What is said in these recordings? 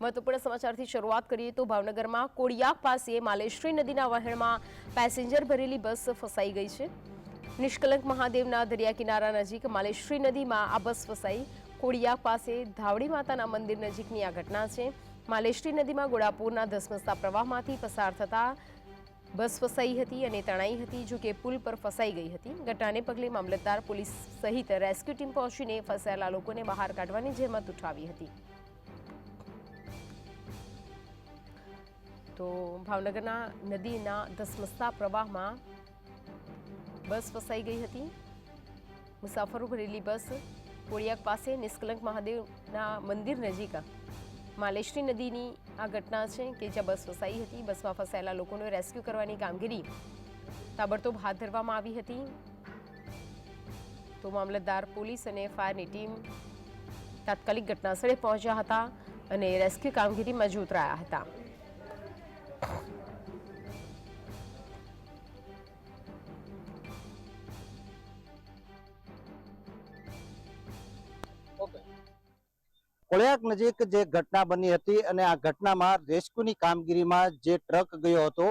મહત્વપૂર્ણ સમાચારથી શરૂઆત કરીએ તો ભાવનગરમાં કોડિયાક પાસે માલેશ્રી નદીના વહેણમાં પેસેન્જર ભરેલી બસ ફસાઈ ગઈ છે. નિષ્કલંક મહાદેવના દરિયા કિનારા નજીક માલેશ્રી નદીમાં આ બસ ફસાઈ. કોડિયાક પાસે ધાવડી માતાના મંદિર નજીકની આ ઘટના છે. માલેશ્રી નદીમાં ગોળાપુરના ધસમસતા પ્રવાહમાંથી પસાર થતા બસ ફસાઈ હતી અને તણાઈ હતી, જો કે પુલ પર ફસાઈ ગઈ હતી. ઘટનાને પગલે મામલતદાર, પોલીસ સહિત રેસ્ક્યુ ટીમ પહોંચીને ફસાયેલા લોકોને બહાર કાઢવાની જહેમત ઉઠાવી હતી. તો ભાવનગરના નદીના ધસમસતા પ્રવાહમાં બસ ફસાઈ ગઈ હતી. મુસાફરો ભરેલી બસ કોળિયાક પાસે નિષ્કલંક મહાદેવના મંદિર નજીક માલેશ્રી નદીની આ ઘટના છે કે જ્યાં બસ ફસાઈ હતી. બસમાં ફસાયેલા લોકોને રેસ્ક્યુ કરવાની કામગીરી તાબડતોબ હાથ ધરવામાં આવી હતી. તો મામલતદાર, પોલીસ અને ફાયરની ટીમ તાત્કાલિક ઘટનાસ્થળે પહોંચ્યા હતા અને રેસ્ક્યુ કામગીરીમાં જોતરાયા હતા. કોળિયાક નજીક જે ઘટના બની હતી અને આ ઘટનામાં રેસ્ક્યુની કામગીરીમાં જે ટ્રક ગયો હતો,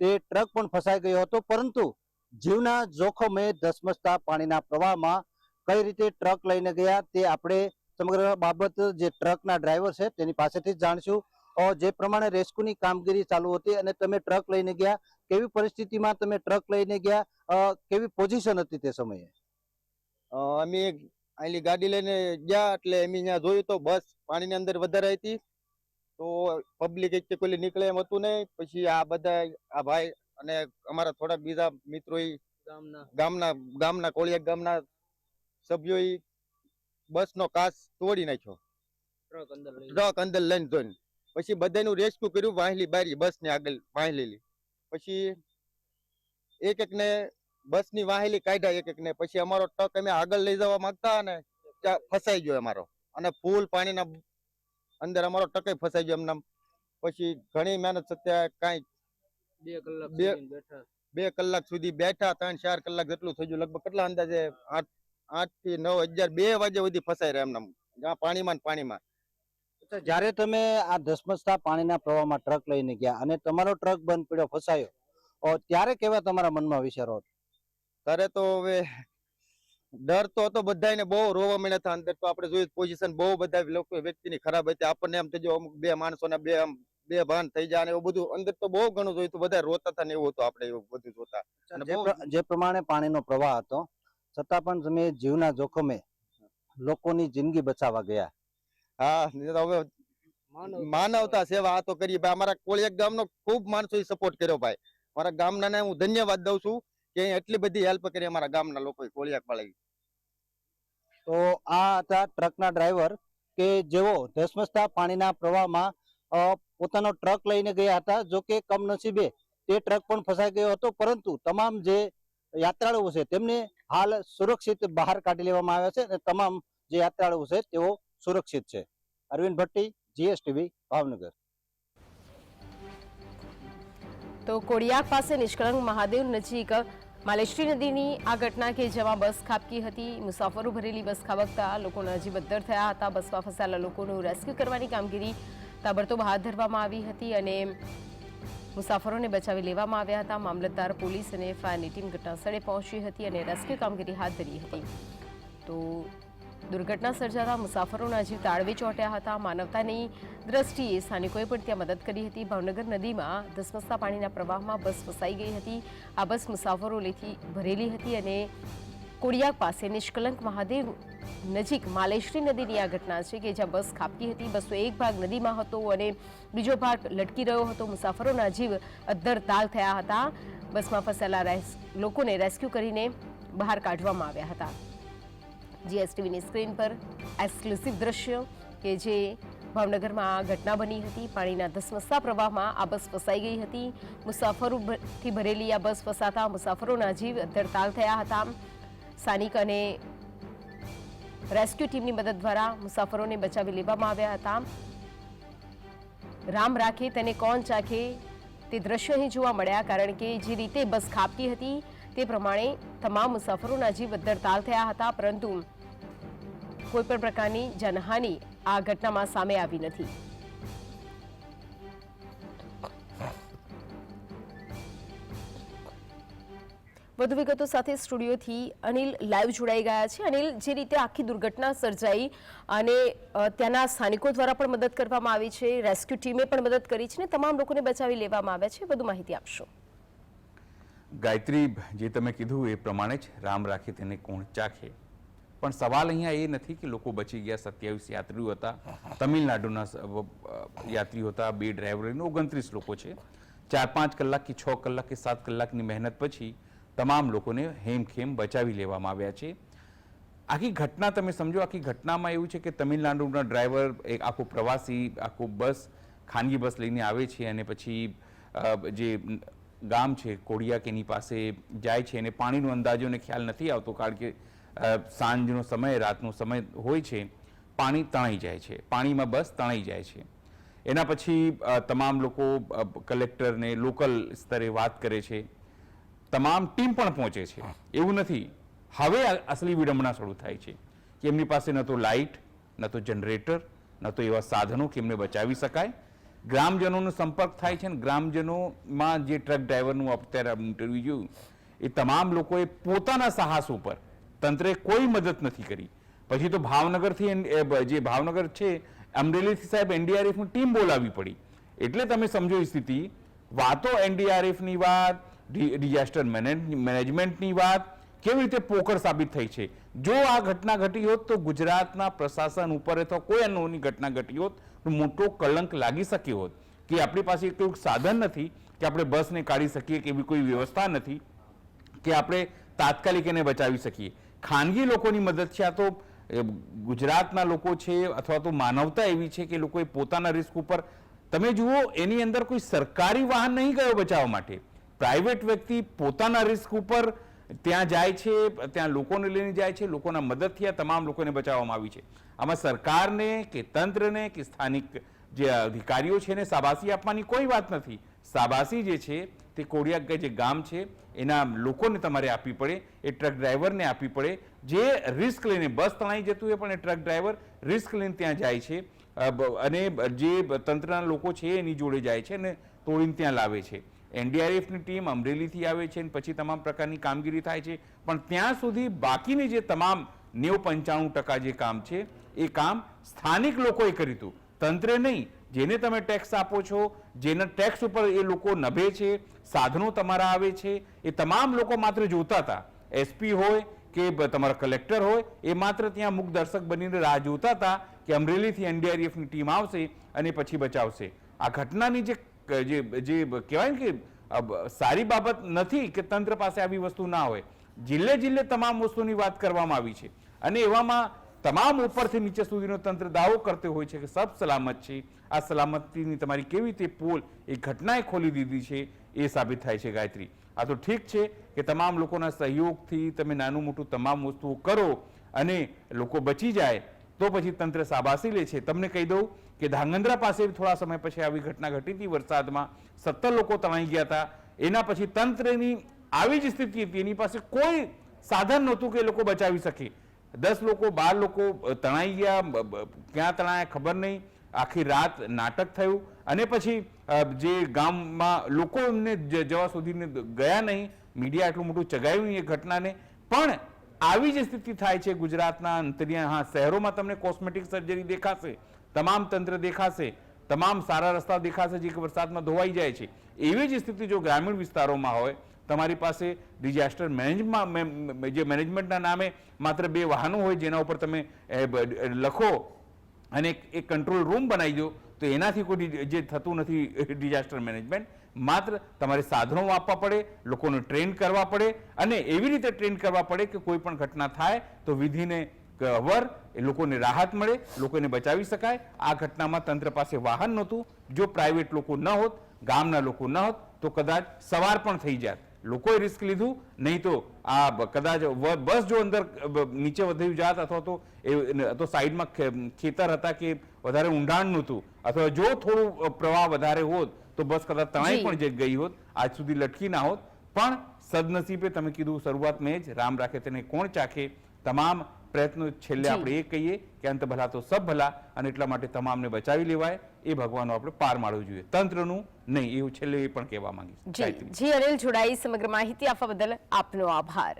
તે ટ્રક પણ ફસાઈ ગયો હતો. પરંતુ જીવના જોખમે ધસમસતા પાણીના પ્રવાહમાં કઈ રીતે ટ્રક લઈને ગયા, તે આપણે સમગ્ર બાબત જે ટ્રકના ડ્રાઈવર છે તેની પાસેથી જ જાણશું. જે પ્રમાણે રેસ્ક્યુની કામગીરી ચાલુ હતી અને તમે ટ્રક લઈને ગયા, કેવી પરિસ્થિતિમાં તમે ટ્રક લઈને ગયા કેવી પોઝિશન હતી તે સમયે? અમે આલી ગાડી લઈને ગયા એટલે એમ ત્યાં જોયું તો બસ પાણીની અંદર વધારે હતી તો. પબ્લિક એક કોઈ નીકળે એમ હતું નહીં પછી આ બધા આ ભાઈ અને અમારા થોડાક બીજા મિત્રો ગામના. ગામના કોળિયા ગામના સભ્યોએ બસનો કાચ તોડી નાખ્યો. ટ્રક અંદર લઈને. જોઈને. પછી બધાનું રેસ્ક્યુ કર્યું વાહલી બારી બસની આગળ વાહલેલી પછી એક એક ને બસની વાહેલી કાઢ્યા એક એક ને પછી અમારો ટ્રક અમે આગળ લઈ જવા માંગતા ને ત્યાં ફસાઈ ગયો અમારો. અને ફૂલ પાણીના અંદર અમારો ટ્રક ફસાઈ ગયો એમના પછી ઘણી મહેનત છતાં કઈ બે કલાક બે- સુધી બેઠા. કલાક સુધી બેઠા ત્રણ ચાર કલાક જેટલું થઈ ગયું લગભગ કેટલા અંદાજે? આઠ આઠથી નવ હજાર બે વાગે સુધી ફસાઈ રહ્યા એમના જ્યાં પાણીમાં ને પાણીમાં. જ્યારે તમે આ ધસમસતા પાણીના પ્રવાહમાં ટ્રક લઈને ગયા અને તમારો ટ્રક બંધ પડ્યો ફસાયો ત્યારે કેવા તમારા મનમાં વિચારો હતા? ત્યારે તો હવે ડર તો હતો બધાને બહુ રોવા મળ્યા હતા અંદર. તો આપણે જોયું પોઝિશન બહુ બધા લોકો વ્યક્તિની ખરાબ હતી. આપણને એમ થઈ અમુક બે માણસોના બે આમ બે ભાન થઈ જાય ને એવું બધું. અંદર તો બહુ ઘણું જોયું હતું બધા રોતા હતા ને એવું હતું આપણે એવું બધું જોતા. જે પ્રમાણે પાણીનો પ્રવાહ હતો છતાં પણ તમે જીવના જોખમે લોકોની જિંદગી બચાવવા ગયા. હા હવે માનવતા સેવા આ તો કરી. ભાઈ અમારા કોળિયા ગામનો ખૂબ માણસોએ સપોર્ટ કર્યો ભાઈ. મારા ગામના હું ધન્યવાદ દઉં છું. કે એટલી બધી હેલ્પ કરી અમારા ગામના લોકોએ કોળિયા વાળા તો આ હતા ટ્રકના ડ્રાઈવર કે જેઓ ધસમસતા પાણીના પ્રવાહમાં પોતાનો ટ્રક લઈને ગયા હતા, જો કે કમનસીબે તે ટ્રક પણ ફસાઈ ગયો હતો, પરંતુ તમામ જે યાત્રાળુઓ છે તેમને હાલ સુરક્ષિત બહાર કાઢી લેવામાં આવ્યા છે અને તમામ જે યાત્રાળુઓ છે તેઓ સુરક્ષિત છે. અરવિંદ ભટ્ટી જીએસટીવી ભાવનગર. તો કોડિયાક પાસે નિષ્કળંક મહાદેવ નજીક માલેશ્રી નદીની આ ઘટના કે જેમાં બસ ખાબકી હતી, મુસાફરો ભરેલી બસ ખાબકતા લોકોના જીવ અદ્ધર થયા હતા, બસમાં ફસાયેલા લોકોનું રેસ્ક્યુ કરવાની કામગીરી તાબડતોબ હાથ ધરવામાં આવી હતી અને મુસાફરોને બચાવી લેવામાં આવ્યા હતા. મામલતદાર, પોલીસ અને ફાયરની ટીમ ઘટનાસ્થળે પહોંચી હતી અને રેસ્ક્યુ કામગીરી હાથ ધરી હતી. તો દુર્ઘટના સર્જાતા મુસાફરોના જીવ તાળવે ચોંટ્યા હતા. માનવતાની દ્રષ્ટિએ સ્થાનિકોએ પણ ત્યાં મદદ કરી હતી. ભાવનગર નદીમાં ધસમસતા પાણીના પ્રવાહમાં બસ ફસાઈ ગઈ હતી. આ બસ મુસાફરો લેથી ભરેલી હતી અને કોડિયાક પાસે નિષ્કલંક મહાદેવ નજીક માલેશ્રી નદીની આ ઘટના છે કે જ્યાં બસ ખાપકી હતી. બસનો એક ભાગ નદીમાં હતો અને બીજો ભાગ લટકી રહ્યો હતો. મુસાફરોના જીવ અદ્ધર તાલ થયા હતા. બસમાં ફસાયેલા લોકોને રેસ્ક્યુ કરીને બહાર કાઢવામાં આવ્યા હતા. જીએસટીવીની સ્ક્રીન પર એક્સક્લુસિવ દ્રશ્ય કે જે ભાવનગરમાં આ ઘટના બની હતી. પાણીના ધસમસતા પ્રવાહમાં આ બસ ફસાઈ ગઈ હતી. મુસાફરોથી ભરેલી આ બસ ફસાતા મુસાફરોના જીવ અદ્ધરતાલ થયા હતા. સ્થાનિક અને રેસ્ક્યુ ટીમની મદદ દ્વારા મુસાફરોને બચાવી લેવામાં આવ્યા હતા. રામ રાખે તેને કોણ ચાખે તે દ્રશ્યો અહીં જોવા મળ્યા કારણ કે જે રીતે બસ ખાપતી હતી તે પ્રમાણે તમામ મુસાફરોના જીવ અદ્ધરતાલ થયા હતા. પરંતુ કોઈ પણ પ્રકારની જનહાનિ આ ઘટનામાં સામે આવી નથી. વધુ વિગતો સાથે સ્ટુડિયોથી અનિલ લાઈવ જોડાઈ ગયા છે. અનિલ, જે રીતે આખી દુર્ઘટના સર્જાઈ અને ત્યાંના સ્થાનિકો દ્વારા પણ મદદ કરવામાં આવી છે, રેસ્ક્યુ ટીમે પણ મદદ કરી છે ને તમામ લોકોને બચાવી લેવામાં આવ્યા છે. વધુ માહિતી આપશો. ગાયત્રી, જે તમે કીધું એ પ્રમાણે જ રામ રાખે તેને કોણ ચાખે? પણ સવાલ અહીંયા એ નથી કે લોકો બચી ગયા, સત્યાવીસ યાત્રીઓ હતા, તમિલનાડુના યાત્રીઓ હતા, બે ડ્રાઈવર ઓગણત્રીસ લોકો છે. ચાર પાંચ કલાક કે છ કલાક કે સાત કલાકની મહેનત પછી તમામ લોકોને હેમખેમ બચાવી લેવામાં આવ્યા છે. આખી ઘટના તમે સમજો, આખી ઘટનામાં એવું છે કે તમિલનાડુના ડ્રાઈવર એક આખો પ્રવાસી, આખું બસ, ખાનગી બસ લઈને આવે છે અને પછી જે ગામ છે કોડિયા કે એની પાસે જાય છે અને પાણીનો અંદાજોને ખ્યાલ નથી આવતો, કારણ કે સાંજનો સમય, રાતનો સમય હોય છે, પાણી તણાઈ જાય છે. પાણીમાં બસ તણાઈ જાય છે. એના પછી તમામ લોકો કલેક્ટરને લોકલ સ્તરે વાત કરે છે. તમામ ટીમ પણ પહોંચે છે. એવું નથી. હવે અસલી વિડંબના શરૂ થાય છે કે એમની પાસે ન તો લાઇટ, ન તો જનરેટર, ન તો એવા સાધનો કે એમને બચાવી શકાય. ગ્રામજનોનો સંપર્ક થાય છે ને ગ્રામજનોમાં જે ટ્રક ડ્રાઈવરનું અત્યારે ઇન્ટરવ્યુ જોયું એ તમામ લોકોએ પોતાના સાહસ ઉપર તંત્રે કોઈ મદદ નથી કરી. પછી તો ભાવનગરથી જે ભાવનગર છે, અમરેલીથી સાહેબ એનડીઆરએફની ટીમ બોલાવવી પડી. એટલે તમે સમજો એ સ્થિતિ. વાતો એનડીઆરએફની વાત ડિઝાસ્ટર મેનેજમેન્ટની વાત, કેવી રીતે પોકળ સાબિત થઈ છે? જો આ ઘટના ઘટી હોત તો ગુજરાતના પ્રશાસન ઉપર અથવા કોઈ અનોની ઘટના ઘટી હોત મોટો કલંક લાગી શક્યો હોત. કે આપણી પાસે કોઈ સાધન નથી કે આપણે બસને કાઢી શકીએ કે એવી કોઈ વ્યવસ્થા નથી કે આપણે તાત્કાલિક એને બચાવી શકીએ. ખાનગી લોકોની મદદ છે? આ તો ગુજરાતના લોકો છે અથવા તો માનવતા એવી છે કે લોકોએ પોતાના રિસ્ક ઉપર, તમે જુઓ, એની અંદર કોઈ સરકારી વાહન નહીં ગયો બચાવવા માટે. પ્રાઇવેટ વ્યક્તિ પોતાના રિસ્ક ઉપર ત્યાં જાય છે, ત્યાં લોકોને લઈને જાય છે, લોકોના મદદથી આ તમામ લોકોને બચાવવામાં આવી છે. આમાં સરકારને કે તંત્રને કે સ્થાનિક જે અધિકારીઓ છે એને શાબાશી આપવાની કોઈ વાત નથી. શાબાશી જે છે તે કોડિયા કે જે ગામ છે, એના લોકોને તમારે આપવી પડે, એ ટ્રક ડ્રાઈવરને આપવી પડે. જે રિસ્ક લઈને બસ તણાઈ જતું હોય પણ એ ટ્રક ડ્રાઈવર રિસ્ક લઈને ત્યાં જાય છે. અને જે તંત્રના લોકો છે એની જોડે જાય છે અને તોડીને ત્યાં લાવે છે. એનડીઆરએફની ટીમ અમરેલીથી આવે છે અને પછી તમામ પ્રકારની કામગીરી થાય છે. પણ ત્યાં સુધી બાકીની જે તમામ નેવું પંચાણું ટકા જે કામ છે, એ કામ સ્થાનિક લોકોએ કર્યું હતું. તંત્રે નહીં જેને તમે ટેક્સ આપો છો, જેના ટેક્સ ઉપર એ લોકો નભે છે, સાધનો તમારા આવે છે, એ તમામ લોકો માત્ર જોતા હતા. એસપી હોય કે તમારા કલેક્ટર હોય, એ માત્ર ત્યાં મુખ દર્શક બનીને રાહ જોતા હતા કે અમરેલીથી એનડીઆરએફની ટીમ આવશે અને પછી બચાવશે. આ ઘટનાની જે જે કહેવાય ને કે સારી બાબત નથી કે તંત્ર પાસે આવી વસ્તુ ના હોય. જિલ્લે જિલ્લે તમામ વસ્તુની વાત કરવામાં આવી છે. અને એવામાં તમામ ઉપરથી નીચે સુધીનો તંત્ર દાવો કરતો હોય છે કે સબ સલામત છે. આ સલામતીની તમારી કેવી રીતે પોલ એ ઘટનાએ ખોલી દીધી છે એ સાબિત થાય છે ગાયત્રી. આ તો ઠીક છે કે તમામ લોકોના સહયોગથી તમે નાનું મોટું તમામ વસ્તુઓ કરો અને લોકો બચી જાય, તો પછી તંત્ર સાબાસી લે છે. તમને કહી દઉં કે ધાંગધ્રા પાસે થોડા સમય પછી આવી ઘટના ઘટી હતી વરસાદમાં. સત્તર લોકો તણાઈ ગયા હતા. એના પછી તંત્રની આવી જ સ્થિતિ હતી. એની પાસે કોઈ સાધન નહોતું કે લોકો બચાવી શકે. દસ લોકો, બાર લોકો તણાઈ ગયા ક્યાં તણાયા ખબર નહીં. આખી રાત નાટક થયું. અને પછી જે ગામમાં લોકોને એમને જવા સુધીને ગયા નહીં. મીડિયા એટલું મોટું ચગાવ્યું એ ઘટનાને. પણ આવી જ સ્થિતિ થાય છે ગુજરાતના અંતરિયા, હા, શહેરોમાં તમને કોસ્મેટિક સર્જરી દેખાશે, તમામ તંત્ર દેખાશે, તમામ સારા રસ્તા દેખાશે જે વરસાદમાં ધોવાઈ જાય છે. એવી જ સ્થિતિ જો ગ્રામીણ વિસ્તારોમાં હોય તમારી પાસે ડિઝાસ્ટર મેનેજમાં જે મેનેજમેન્ટના નામે માત્ર બે વાહનો હોય જેના ઉપર તમે લખો અને એક- કંટ્રોલ રૂમ બનાવી દો, તો એનાથી કોઈ જે થતું નથી ડિઝાસ્ટર મેનેજમેન્ટ માત્ર તમારે સાધનો આપવા પડે, લોકોને ટ્રેન કરવા પડે અને એવી રીતે ટ્રેન કરવા પડે કે કોઈ પણ ઘટના થાય તો વિધિને વર એ લોકોને રાહત મળે, લોકોને બચાવી શકાય. આ ઘટનામાં તંત્ર પાસે વાહન નહોતું. જો પ્રાઇવેટ લોકો ન હોત, ગામના લોકો ન હોત, તો કદાચ સવાર પણ થઈ જાત. લોકોએ રિસ્ક લીધું નહીં તો આ કદાચ બસ જો અંદર નીચે વધ્યું જાત અથવા તો એ તો સાઈડમાં ખેતર હતા કે વધારે ઊંડાણ નહોતું અથવા જો થોડું પ્રવાહ વધારે હોત તો બસ કદાચ તણાઈ પણ જે ગઈ હોત આજ સુધી લટકી ના હોત. પણ સદનસીબે તમે કીધું શરૂઆત મેં જ રામ રાખે તેને કોણ ચાખે? તમામ પ્રયત્નો છેલ્લે. આપણે એ કહીએ કે અંત ભલા તો સબ ભલા અને એટલા માટે તમામને બચાવી લેવાય. એ ભગવાનનો આપણે પાર મારવું જોઈએ. તંત્રનું નહીં એવું છેલ્લે એ પણ કહેવા માંગીશ. જી અનિલ જોડાઈ સમગ્ર માહિતી આપવા બદલ આપનો આભાર.